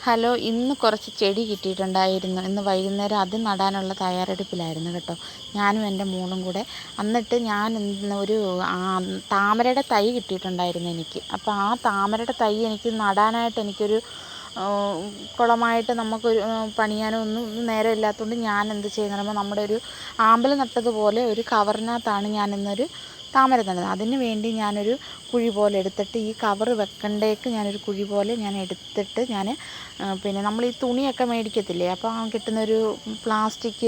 Hello ഇന്ന് കുറച്ച് ചെടി കിട്ടിയിട്ടുണ്ടായിരുന്നു. ഇന്ന് വൈകുന്നേരം അത് നടാനുള്ള തയ്യാറെടുപ്പിലായിരുന്നു കേട്ടോ. ഞാനും എന്റെ മോളും കൂടെ. എന്നിട്ട് ഞാൻ ഒരു താമരയുടെ തൈ കിട്ടിയിട്ടുണ്ടായിരുന്നു എനിക്ക്. അപ്പോൾ ആ താമരയുടെ തൈ എനിക്ക് നടാനായിട്ട് എനിക്കൊരു കുളമായിട്ട് നമുക്കൊരു പണിയാനോ ഒന്നും നേരം ഇല്ലാത്തതുകൊണ്ട് ഞാൻ എന്ത് ചെയ്യുന്ന നമ്മുടെ ഒരു ആമ്പൽ നട്ടതുപോലെ ഒരു കവറിനകത്താണ് ഞാൻ ഇന്നൊരു താമര നടുന്നത് അതിന് വേണ്ടി ഞാനൊരു കുഴി പോലെ എടുത്തിട്ട് ഈ കവർ വെക്കണ്ടേക്ക് ഞാനൊരു കുഴി പോലെ ഞാൻ എടുത്തിട്ട് ഞാൻ പിന്നെ നമ്മൾ ഈ തുണിയൊക്കെ മേടിക്കത്തില്ലേ? അപ്പോൾ ആ കിട്ടുന്നൊരു പ്ലാസ്റ്റിക്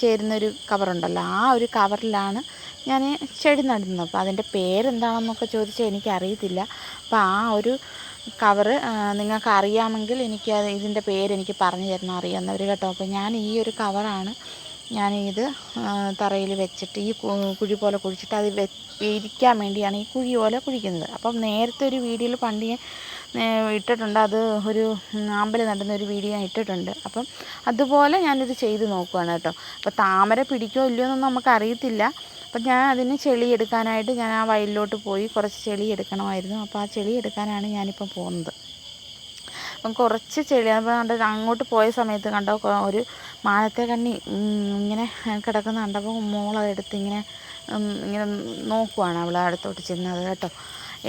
ചേരുന്നൊരു കവറുണ്ടല്ലോ. ആ ഒരു കവറിലാണ് ഞാൻ ചെടി നടുന്നത്. അപ്പോൾ അതിന്റെ പേരെന്താണെന്നൊക്കെ ചോദിച്ചാൽ എനിക്കറിയത്തില്ല. അപ്പോൾ ആ ഒരു കവറ് നിങ്ങൾക്ക് അറിയാമെങ്കിൽ എനിക്ക് ഇതിന്റെ പേരെനിക്ക് പറഞ്ഞു തരണം അറിയാവുന്നവർ കേട്ടോ. അപ്പോൾ ഞാൻ ഈ ഒരു കവറാണ് ഞാൻ ഇത് തറയിൽ വെച്ചിട്ട് ഈ കുഴി പോലെ കുഴിച്ചിട്ട് അത് വെരിക്കാൻ വേണ്ടിയാണ് ഈ കുഴി പോലെ കുഴിക്കുന്നത്. അപ്പം നേരത്തെ ഒരു വീഡിയോയിൽ പണ്ട് ഞാൻ ഇട്ടിട്ടുണ്ട്. അത് ഒരു ആമ്പൽ നടുന്ന ഒരു വീഡിയോ ഞാൻ ഇട്ടിട്ടുണ്ട്. അപ്പം അതുപോലെ ഞാനിത് ചെയ്ത് നോക്കുവാണ് കേട്ടോ. അപ്പോൾ താമര പിടിക്കോ ഇല്ലയോ എന്നൊന്നും നമുക്ക് അറിയത്തില്ല അപ്പം ഞാൻ അതിന് ചെളി എടുക്കാനായിട്ട് ഞാൻ ആ വയലിലോട്ട് പോയി കുറച്ച് ചെളി എടുക്കണമായിരുന്നു. അപ്പോൾ ആ ചെളി എടുക്കാനാണ് ഞാനിപ്പം പോകുന്നത്. അപ്പം കുറച്ച് ചെളി കണ്ട് അങ്ങോട്ട് പോയ സമയത്ത് കണ്ടോ ഒരു മാനത്തെ കണ്ണി ഇങ്ങനെ കിടക്കുന്ന കണ്ടപ്പോൾ മോളതെടുത്ത് ഇങ്ങനെ ഇങ്ങനെ നോക്കുവാണ് അവൾ അടുത്തോട്ട് ചെന്നത് കേട്ടോ.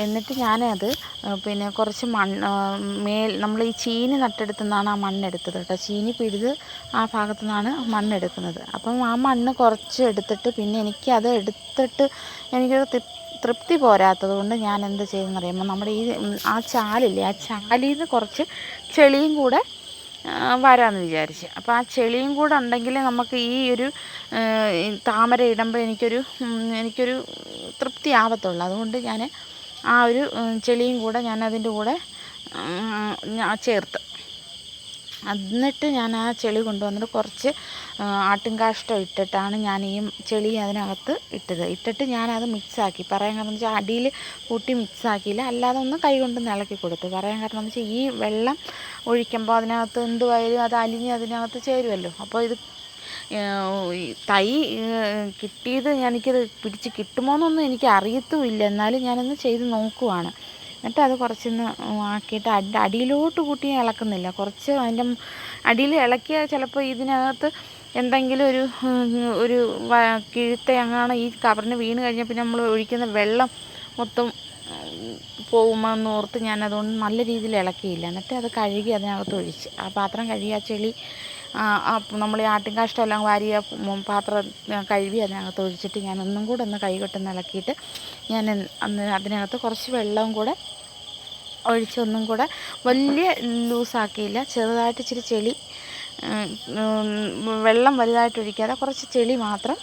എന്നിട്ട് ഞാനത് പിന്നെ കുറച്ച് മണ്ണ് മേൽ നമ്മൾ ഈ ചീനി നട്ടെടുത്തു നിന്നാണ് ആ മണ്ണെടുത്തത് കേട്ടോ. ചീനി പിഴുത് ആ ഭാഗത്തു നിന്നാണ് മണ്ണെടുക്കുന്നത് അപ്പം ആ മണ്ണ് കുറച്ച് എടുത്തിട്ട് പിന്നെ എനിക്കത് എടുത്തിട്ട് എനിക്കൊരു തൃപ്തി പോരാത്തത് കൊണ്ട് ഞാൻ എന്ത് ചെയ്തെന്ന് അറിയുമ്പോൾ നമ്മുടെ ഈ ആ ചാലില്ലേ ആ ചാലിൽ നിന്ന് കുറച്ച് ചെളിയും കൂടെ വരാമെന്ന് വിചാരിച്ച്. അപ്പോൾ ആ ചെളിയും കൂടെ ഉണ്ടെങ്കിൽ നമുക്ക് ഈ ഒരു താമര ഇടുമ്പോൾ എനിക്കൊരു എനിക്കൊരു തൃപ്തി ആവത്തുള്ളൂ. അതുകൊണ്ട് ഞാൻ ആ ഒരു ചെളിയും കൂടെ ഞാൻ അതിന്റെ കൂടെ ചേർത്ത്. എന്നിട്ട് ഞാൻ ആ ചെളി കൊണ്ടുവന്നിട്ട് കുറച്ച് ആട്ടിൻകാഷ്ടം ഇട്ടിട്ടാണ് ഞാൻ ഈ ചെളി അതിനകത്ത് ഇട്ടത്. ഇട്ടിട്ട് ഞാനത് മിക്സാക്കി. പറയാൻ കാരണം വെച്ചാൽ അടിയിൽ കൂട്ടി മിക്സാക്കിയില്ല. അല്ലാതെ ഒന്ന് കൈ കൊണ്ട് നിളക്കി കൊടുത്തു. പറയാൻ കാരണം എന്ന് വെച്ചാൽ ഈ വെള്ളം ഒഴിക്കുമ്പോൾ അതിനകത്ത് എന്തുവായാലും അത് അലിഞ്ഞ് അതിനകത്ത് ചേരുമല്ലോ അപ്പോൾ ഇത് തൈ കിട്ടിയത് എനിക്കത് പിടിച്ച് കിട്ടുമോ എന്നൊന്നും എനിക്ക് അറിയത്തുമില്ല എന്നാലും ഞാനൊന്ന് ചെയ്ത് നോക്കുവാണ്. എന്നിട്ട് അത് കുറച്ചൊന്ന് ആക്കിയിട്ട് അടി അടിയിലോട്ട് കൂട്ടി ഇളക്കുന്നില്ല. കുറച്ച് അതിന്റെ അടിയിൽ ഇളക്കിയാൽ ചിലപ്പോൾ ഇതിനകത്ത് എന്തെങ്കിലും ഒരു ഒരു കിഴുത്ത എങ്ങാണ് ഈ കവറിന് വീണ് കഴിഞ്ഞാൽ പിന്നെ നമ്മൾ ഒഴിക്കുന്ന വെള്ളം മൊത്തം പോകുമെന്ന് ഓർത്ത് ഞാൻ അതുകൊണ്ട് നല്ല രീതിയിൽ ഇളക്കിയില്ല. എന്നിട്ട് അത് കഴുകി അതിനകത്ത് ഒഴിച്ച്. ആ പാത്രം കഴുകി ആ ചെളി നമ്മൾ ഈ ആട്ടിൻകാഷ്ടം വാരിയ വാരി പാത്രം കഴുകി അതിനകത്ത് ഒഴിച്ചിട്ട് ഞാൻ ഒന്നും കൂടെ ഒന്ന് കൈകൊട്ടൊന്ന് ഇളക്കിയിട്ട് ഞാൻ അന്ന് അതിനകത്ത് കുറച്ച് വെള്ളവും കൂടെ ഒഴിച്ച് ഒന്നും കൂടെ വലിയ ലൂസാക്കിയില്ല. ചെറുതായിട്ട് ഇച്ചിരി ചെളി വെള്ളം വലുതായിട്ട് ഒഴിക്കാതെ കുറച്ച് ചെളി മാത്രം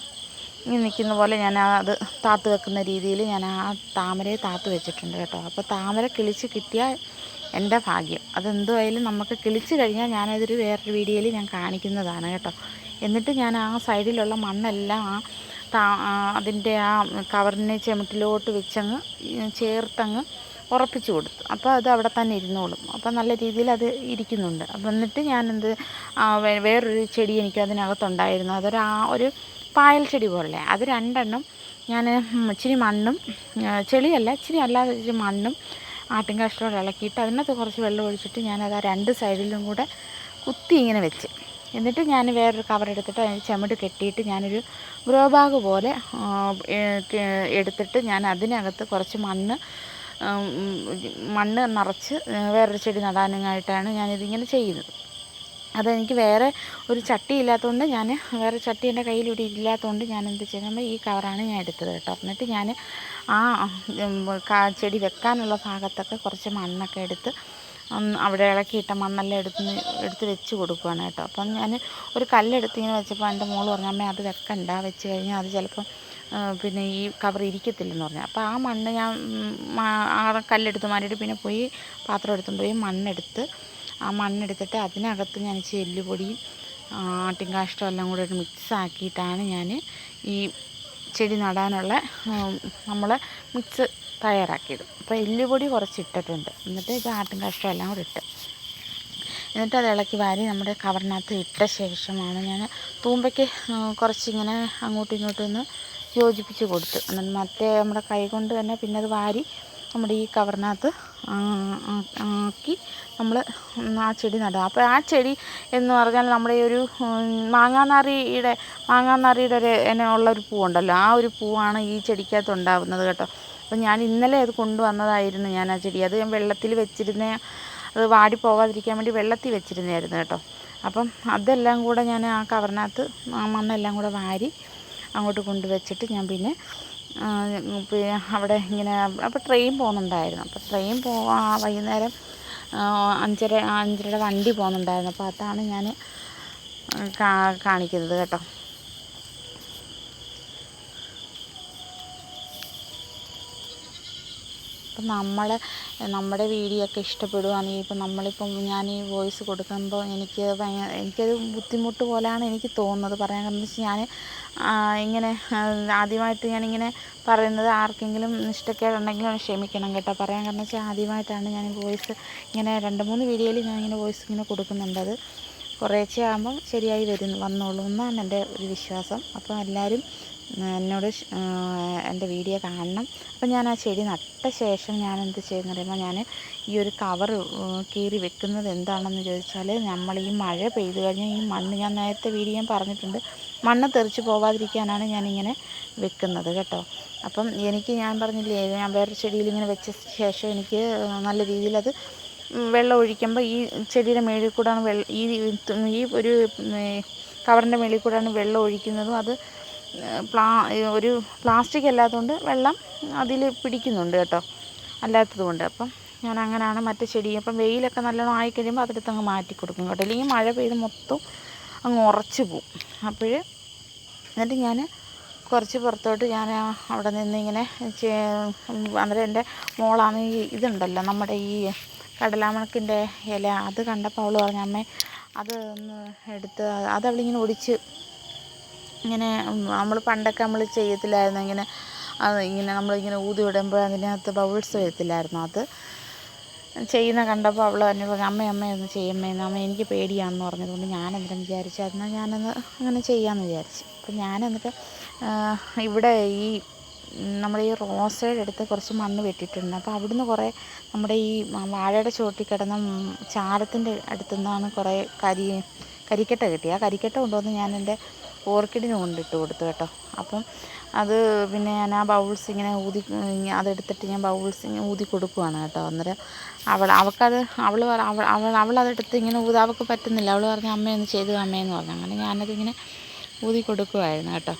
നിൽക്കുന്ന പോലെ ഞാൻ അത് താത്ത് വെക്കുന്ന രീതിയിൽ ഞാൻ ആ താമരയെ താത്ത് വെച്ചിട്ടുണ്ട് കേട്ടോ. അപ്പോൾ താമര കിളിച്ച് കിട്ടിയാൽ എന്റെ ഭാഗ്യം. അതെന്തുമായാലും നമുക്ക് കിളിച്ച് കഴിഞ്ഞാൽ ഞാനതൊരു വേറൊരു വീഡിയോയിൽ ഞാൻ കാണിക്കുന്നതാണ് കേട്ടോ. എന്നിട്ട് ഞാൻ ആ സൈഡിലുള്ള മണ്ണെല്ലാം ആ താ അതിന്റെ ആ കവറിനെ ചെമിട്ടിലോട്ട് വെച്ചങ്ങ് ചേർത്തങ്ങ് ഉറപ്പിച്ച് കൊടുത്തു. അപ്പോൾ അത് അവിടെ തന്നെ ഇരുന്നോളും. അപ്പോൾ നല്ല രീതിയിൽ അത് ഇരിക്കുന്നുണ്ട്. അപ്പം എന്നിട്ട് ഞാനെന്ത് വേറൊരു ചെടി എനിക്ക് അതിനകത്തുണ്ടായിരുന്നു. അതൊരു ആ ഒരു പായൽ ചെടി പോലെ. അത് രണ്ടെണ്ണം ഞാൻ ഇച്ചിരി മണ്ണും ചെളിയല്ല ഇച്ചിരി അല്ലാതെ ഇച്ചിരി മണ്ണും ആട്ടിൻകാഷ്ടോടെ ഇളക്കിയിട്ട് അതിനകത്ത് കുറച്ച് വെള്ളം ഒഴിച്ചിട്ട് ഞാനത് ആ രണ്ട് സൈഡിലും കൂടെ കുത്തി ഇങ്ങനെ വെച്ച്. എന്നിട്ട് ഞാൻ വേറൊരു കവർ എടുത്തിട്ട് അതിന് ചെമ്മട് കെട്ടിയിട്ട് ഞാനൊരു ഗ്രോ ബാഗ് പോലെ എടുത്തിട്ട് ഞാൻ അതിനകത്ത് കുറച്ച് മണ്ണ് മണ്ണ് നിറച്ച് വേറൊരു ചെടി നടാനായിട്ടാണ് ഞാനിതിങ്ങനെ ചെയ്യുന്നത്. അതെനിക്ക് വേറെ ഒരു ചട്ടി ഇല്ലാത്തതുകൊണ്ട് ഞാൻ വേറെ ചട്ടി എന്റെ കയ്യിൽ ഇവിടെ ഇല്ലാത്തതുകൊണ്ട് ഞാൻ എന്ത് ചെയ്യുമ്പോൾ ഈ കവറാണ് ഞാൻ എടുത്തത് കേട്ടോ. എന്നിട്ട് ഞാൻ ആ ചെടി വെക്കാനുള്ള ഭാഗത്തൊക്കെ കുറച്ച് മണ്ണൊക്കെ എടുത്ത് അവിടെ ഇളക്കിയിട്ട മണ്ണെല്ലാം എടുത്ത് എടുത്ത് വെച്ച് കൊടുക്കുകയാണ് കേട്ടോ. അപ്പം ഞാൻ ഒരു കല്ലെടുത്ത് ഇങ്ങനെ വെച്ചപ്പോൾ എന്റെ മോൾ പറഞ്ഞു അമ്മേ അത് വെക്കണ്ട വെച്ച് കഴിഞ്ഞാൽ അത് ചിലപ്പം പിന്നെ ഈ കവർ ഇരിക്കത്തില്ലെന്ന് പറഞ്ഞു. അപ്പോൾ ആ മണ്ണ് ഞാൻ ആ കല്ലെടുത്ത് മാറ്റിയിട്ട് പിന്നെ പോയി പാത്രം എടുത്തുകൊണ്ട് പോയി മണ്ണെടുത്ത് ആ മണ്ണെടുത്തിട്ട് അതിനകത്ത് ഞാൻ എല്ലുപൊടിയും ആട്ടിൻകാഷ്ടം എല്ലാം കൂടെ ഒരു മിക്സ് ആക്കിയിട്ടാണ് ഞാൻ ഈ ചെടി നടാനുള്ള നമ്മൾ മിക്സ് തയ്യാറാക്കിയത്. അപ്പോൾ എല്ലുപൊടി കുറച്ച് ഇട്ടിട്ടുണ്ട്. എന്നിട്ട് ഇത് ആട്ടിൻകാഷ്ടം എല്ലാം കൂടെ ഇട്ട്. എന്നിട്ട് അത് ഇളക്കി വാരി നമ്മുടെ കവറിനകത്ത് ഇട്ട ശേഷമാണ് ഞാൻ തൂമ്പയ്ക്ക് കുറച്ചിങ്ങനെ അങ്ങോട്ടും ഇങ്ങോട്ടും ഒന്ന് യോജിപ്പിച്ച് കൊടുത്തു. എന്നിട്ട് മറ്റേ നമ്മുടെ കൈ കൊണ്ട് തന്നെ പിന്നെ അത് വാരി നമ്മുടെ ഈ കവറിനകത്ത് ആക്കി നമ്മൾ ആ ചെടി നടുക. അപ്പോൾ ആ ചെടി എന്ന് പറഞ്ഞാൽ നമ്മുടെ ഈ ഒരു മാങ്ങാനാറിയുടെ മാങ്ങാനാറിയുടെ ഒരു ഇനം ഉള്ള ഒരു പൂവുണ്ടല്ലോ. ആ ഒരു പൂവാണ് ഈ ചെടിക്കകത്ത് ഉണ്ടാവുന്നത് കേട്ടോ. അപ്പോൾ ഞാൻ ഇന്നലെ അത് കൊണ്ടുവന്നതായിരുന്നു ഞാൻ ആ ചെടി. അത് ഞാൻ വെള്ളത്തിൽ വെച്ചിരുന്ന അത് വാടി പോകാതിരിക്കാൻ വേണ്ടി വെള്ളത്തിൽ വെച്ചിരുന്നതായിരുന്നു കേട്ടോ. അപ്പം അതെല്ലാം കൂടെ ഞാൻ ആ കവറിനകത്ത് മണ്ണെല്ലാം കൂടെ വാരി അങ്ങോട്ട് കൊണ്ടുവച്ചിട്ട് ഞാൻ പിന്നെ പിന്നെ അവിടെ ഇങ്ങനെ അപ്പോൾ ട്രെയിൻ പോകുന്നുണ്ടായിരുന്നു. അപ്പോൾ ട്രെയിൻ പോ ആ വൈകുന്നേരം അഞ്ചര അഞ്ചരയുടെ വണ്ടി പോകുന്നുണ്ടായിരുന്നു. അപ്പോൾ അതാണ് ഞാൻ കാണിക്കുന്നത് കേട്ടോ. അപ്പം നമ്മൾ നമ്മുടെ വീഡിയോ ഒക്കെ ഇഷ്ടപ്പെടുകയാണെങ്കിൽ ഇപ്പം നമ്മളിപ്പം ഞാൻ ഈ വോയിസ് കൊടുക്കുമ്പോൾ എനിക്ക് ഭയങ്കര എനിക്കത് ബുദ്ധിമുട്ട് പോലെയാണ് എനിക്ക് തോന്നുന്നത്. പറയാൻ കാരണം വെച്ചാൽ ഞാൻ ഇങ്ങനെ ആദ്യമായിട്ട് ഞാനിങ്ങനെ പറയുന്നത് ആർക്കെങ്കിലും ഇഷ്ടക്കേടുണ്ടെങ്കിലും ഒന്ന് ക്ഷമിക്കണം കേട്ടോ. പറയാൻ കാരണം വെച്ചാൽ ആദ്യമായിട്ടാണ് ഞാൻ വോയിസ് ഇങ്ങനെ രണ്ട് മൂന്ന് വീഡിയോയിൽ ഞാൻ ഇങ്ങനെ വോയിസ് ഇങ്ങനെ കൊടുക്കുന്നുണ്ട്. അത് കുറേശ്ശെ ആകുമ്പം ശരിയായി വരും വന്നോളൂ എന്നാണ് എന്റെ ഒരു വിശ്വാസം. അപ്പോൾ എല്ലാവരും എന്നോട് എന്റെ വീഡിയോ കാണണം. അപ്പം ഞാൻ ആ ചെടി നട്ട ശേഷം ഞാൻ എന്ത് ചെയ്യുന്ന പറയുമ്പോൾ ഞാൻ ഈ ഒരു കവർ കീറി വെക്കുന്നത് എന്താണെന്ന് ചോദിച്ചാൽ നമ്മൾ ഈ മഴ പെയ്തു കഴിഞ്ഞാൽ ഈ മണ്ണ് ഞാൻ നേരത്തെ വീഡിയോ പറഞ്ഞിട്ടുണ്ട്. മണ്ണ് തെറിച്ച് പോവാതിരിക്കാനാണ് ഞാനിങ്ങനെ വെക്കുന്നത് കേട്ടോ. അപ്പം എനിക്ക് ഞാൻ പറഞ്ഞില്ലേ ഞാൻ വേറെ ചെടിയിൽ ഇങ്ങനെ വെച്ച ശേഷം എനിക്ക് നല്ല രീതിയിൽ അത് വെള്ളം ഒഴിക്കുമ്പോൾ ഈ ചെടിയുടെ മേളിൽ കൂടാണ് വെള്ളം ഈ ഈ ഒരു കവറിന്റെ മേളിൽ കൂടാണ് വെള്ളം ഒഴിക്കുന്നതും അത് പ്ലാ ഒരു പ്ലാസ്റ്റിക് അല്ലാത്തതുകൊണ്ട് വെള്ളം അതിൽ പിടിക്കുന്നുണ്ട് കേട്ടോ. അല്ലാത്തതുകൊണ്ട് അപ്പം ഞാൻ അങ്ങനെയാണ് മറ്റു ചെടി. അപ്പം വെയിലൊക്കെ നല്ലോണം ആയി കഴിയുമ്പോൾ അതെടുത്ത് അങ്ങ് മാറ്റി കൊടുക്കും കേട്ടോ. അല്ലെങ്കിൽ മഴ പെയ്ത് മൊത്തം അങ്ങ് ഉറച്ച് പോവും. അപ്പോൾ എന്നിട്ട് ഞാൻ കുറച്ച് പുറത്തോട്ട് ഞാൻ അവിടെ നിന്ന് ഇങ്ങനെ അന്നേരം എന്റെ മോളാണ് ഈ ഇതുണ്ടല്ലോ നമ്മുടെ ഈ കടലാമണക്കിന്റെ ഇല. അത് കണ്ടപ്പോൾ അവൾ പറഞ്ഞു അമ്മേ അത് ഒന്ന് എടുത്ത് അത് അവളിങ്ങനെ ഒടിച്ച് ഇങ്ങനെ നമ്മൾ പണ്ടൊക്കെ നമ്മൾ ചെയ്യത്തില്ലായിരുന്നു. ഇങ്ങനെ അത് ഇങ്ങനെ നമ്മളിങ്ങനെ ഊതി വിടുമ്പോൾ അതിനകത്ത് ബൗൾസ് വരത്തില്ലായിരുന്നു? അത് ചെയ്യുന്ന കണ്ടപ്പോൾ അവൾ തന്നെ പറഞ്ഞു അമ്മ അമ്മ ഒന്ന് അമ്മ എനിക്ക് പേടിയാണെന്ന് പറഞ്ഞതുകൊണ്ട് ഞാൻ വിചാരിച്ചായിരുന്നു ഞാനത് അങ്ങനെ ചെയ്യാമെന്ന് വിചാരിച്ചു. അപ്പം ഞാൻ എന്നിട്ട് ഇവിടെ ഈ നമ്മുടെ ഈ റോസയുടെ അടുത്ത് കുറച്ച് മണ്ണ് വെട്ടിയിട്ടുണ്ട്. അപ്പോൾ അവിടുന്ന് കുറേ നമ്മുടെ ഈ വാഴയുടെ ചുവട്ടിൽ കിടന്ന ചാരത്തിന്റെ അടുത്തു നിന്നാണ് കുറേ കരി കരിക്കട്ട കിട്ടി ആ കരിക്കട്ട കൊണ്ടുവന്ന് ഞാൻ ഓർക്കിഡിന് കൊണ്ടിട്ട് കൊടുത്തു കേട്ടോ. അപ്പം അത് പിന്നെ ഞാൻ ആ ബൗൾസ് ഇങ്ങനെ ഊതി അതെടുത്തിട്ട് ഞാൻ ബൗൾസ് ഇങ്ങനെ ഊതി കൊടുക്കുവാണ് കേട്ടോ. അന്നേരം അവൾ അവൾക്കത് അവൾ അവൾ അവൾ അവളതെടുത്ത് ഇങ്ങനെ ഊതി അവൾക്ക് പറ്റുന്നില്ല. അവൾ പറഞ്ഞു അമ്മയൊന്ന് ചെയ്തു അമ്മയെന്ന് പറഞ്ഞു. അങ്ങനെ ഞാനതിങ്ങനെ ഊതി കൊടുക്കുമായിരുന്നു കേട്ടോ.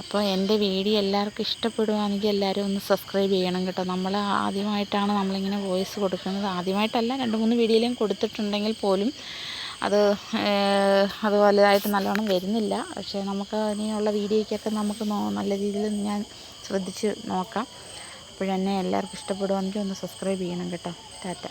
അപ്പോൾ എന്റെ വീഡിയോ എല്ലാവർക്കും ഇഷ്ടപ്പെടുവാണെങ്കിൽ എല്ലാവരും ഒന്ന് സബ്സ്ക്രൈബ് ചെയ്യണം കേട്ടോ. നമ്മൾ ആദ്യമായിട്ടാണ് നമ്മളിങ്ങനെ വോയിസ് കൊടുക്കുന്നത്. ആദ്യമായിട്ടല്ല രണ്ട് മൂന്ന് വീഡിയോയിലും കൊടുത്തിട്ടുണ്ടെങ്കിൽ പോലും അത് അതുപോലെ ആയിട്ട് നല്ലോണം വരുന്നില്ല. പക്ഷേ നമുക്ക് ഇനിയുള്ള വീഡിയോയ്ക്കൊക്കെ നമുക്ക് നല്ല രീതിയിൽ ഞാൻ ശ്രദ്ധിച്ച് നോക്കാം. അപ്പോഴെന്നെ എല്ലാവർക്കും ഇഷ്ടപ്പെടുവാണെങ്കിൽ ഒന്ന് സബ്സ്ക്രൈബ് ചെയ്യണം കേട്ടോ. ടാറ്റ.